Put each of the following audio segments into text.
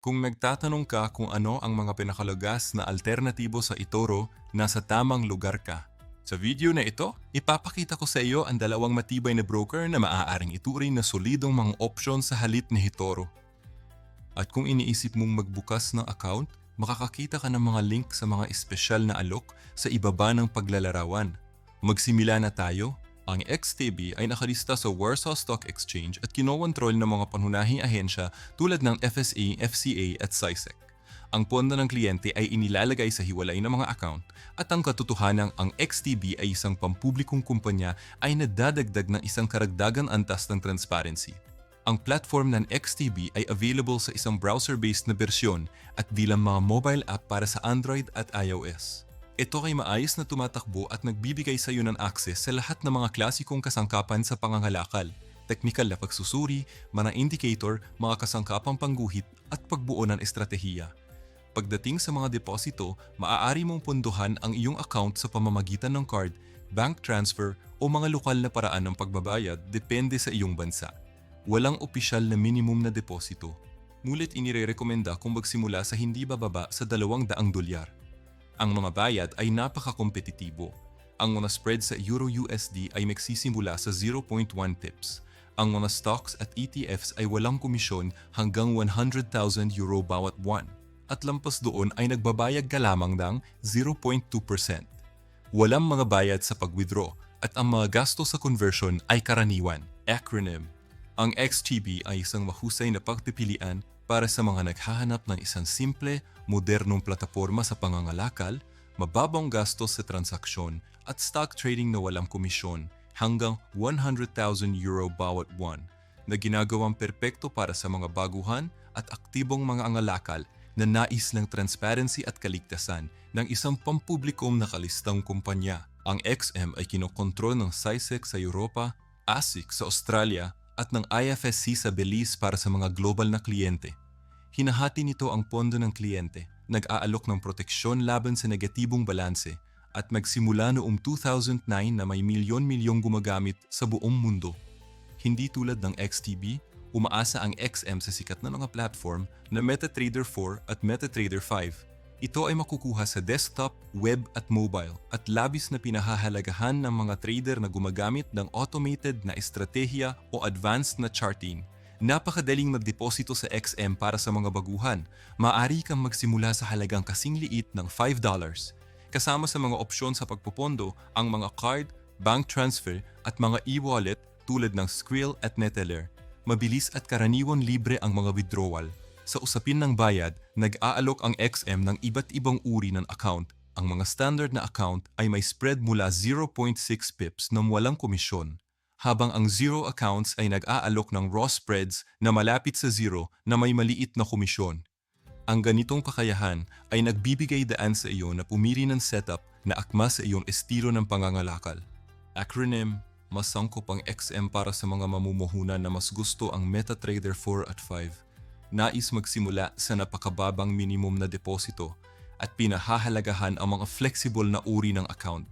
Kung nagtatanong ka kung ano ang mga pinakalagas na alternatibo sa Itoro, nasa tamang lugar ka. Sa video na ito, ipapakita ko sa iyo ang dalawang matibay na broker na maaaring ituring na solidong mga opsyon sa halit ni Hitoro. At kung iniisip mong magbukas ng account, makakakita ka ng mga link sa mga espesyal na alok sa ibaba ng paglalarawan. Magsimula na tayo. Ang XTB ay nakalista sa Warsaw Stock Exchange at kinokontrol ng mga pangunahing ahensya tulad ng FSA, FCA at CISEC. Ang pondo ng kliyente ay inilalagay sa hiwalay na mga account at ang katotohanang ang XTB ay isang pampublikong kumpanya ay nadadagdag ng isang karagdagang antas ng transparency. Ang platform ng XTB ay available sa isang browser-based na bersyon at bilang mga mobile app para sa Android at iOS. Ito ay maayos na tumatakbo at nagbibigay sa iyo ng access sa lahat ng mga klasikong kasangkapan sa pangangalakal, teknikal na pagsusuri, mga indicator, mga kasangkapang pangguhit at pagbuo ng estratehiya. Pagdating sa mga deposito, maaari mong punduhan ang iyong account sa pamamagitan ng card, bank transfer o mga lokal na paraan ng pagbabayad depende sa iyong bansa. Walang opisyal na minimum na deposito. Ngunit inirerekomenda kung magsimula sa hindi bababa sa 200 dolyar. Ang mga bayad ay napaka-kompetitibo. Ang mga spread sa Euro-USD ay magsisimula sa 0.1 tips. Ang mga stocks at ETFs ay walang komisyon hanggang 100,000 euro bawat buwan. At lampas doon ay nagbabayag ka lamang ng 0.2%. Walang mga bayad sa pag-withdraw at ang mga gasto sa conversion ay karaniwan. Acronym Ang XGB ay isang mahusay na pagpipilian para sa mga naghahanap ng isang simple, modernong plataforma sa pangangalakal, mababang gastos sa transaksyon at stock trading na walang komisyon hanggang 100,000 euro bawat buwan na ginagawang perpekto para sa mga baguhan at aktibong mga angalakal na nais ng transparency at kaligtasan ng isang pampublikong nakalistang kumpanya. Ang XM ay kinokontrol ng CISEC sa Europa, ASIC sa Australia at ng IFSC sa Belize para sa mga global na kliyente. Hinahati nito ang pondo ng kliyente, nag-aalok ng proteksyon laban sa negatibong balanse at magsimula noong 2009 na may milyon-milyong gumagamit sa buong mundo. Hindi tulad ng XTB, umaasa ang XM sa sikat na mga platform na MetaTrader 4 at MetaTrader 5. Ito ay makukuha sa desktop, web at mobile at labis na pinahahalagahan ng mga trader na gumagamit ng automated na estratehiya o advanced na charting. Napakadaling magdeposito sa XM para sa mga baguhan. Maaari kang magsimula sa halagang kasing liit ng $5. Kasama sa mga opsyon sa pagpupondo ang mga card, bank transfer at mga e-wallet tulad ng Skrill at Neteller. Mabilis at karaniwan libre ang mga withdrawal. Sa usapin ng bayad, nag-aalok ang XM ng iba't ibang uri ng account. Ang mga standard na account ay may spread mula 0.6 pips na walang komisyon, habang ang zero accounts ay nag-aalok ng raw spreads na malapit sa zero na may maliit na komisyon. Ang ganitong kakayahan ay nagbibigay daan sa iyo na pumili ng setup na akma sa iyong estilo ng pangangalakal. Acronym, mas sangkop ang XM para sa mga mamumuhunan na mas gusto ang MetaTrader 4 at 5 nais magsimula sa napakababang minimum na deposito at pinahahalagahan ang mga flexible na uri ng account.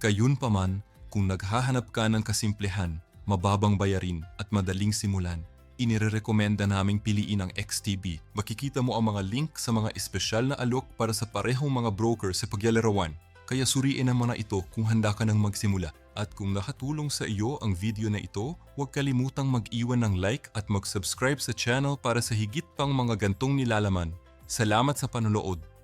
Gayunpaman, kung naghahanap ka ng kasimplehan, mababang bayarin at madaling simulan, inirerekomenda naming piliin ang XTB. Makikita mo ang mga link sa mga espesyal na alok para sa parehong mga broker sa paglalarawan. Kaya suriin naman na ito kung handa ka nang magsimula. At kung nakatulong sa iyo ang video na ito, huwag kalimutang mag-iwan ng like at mag-subscribe sa channel para sa higit pang mga gantong nilalaman. Salamat sa panonood!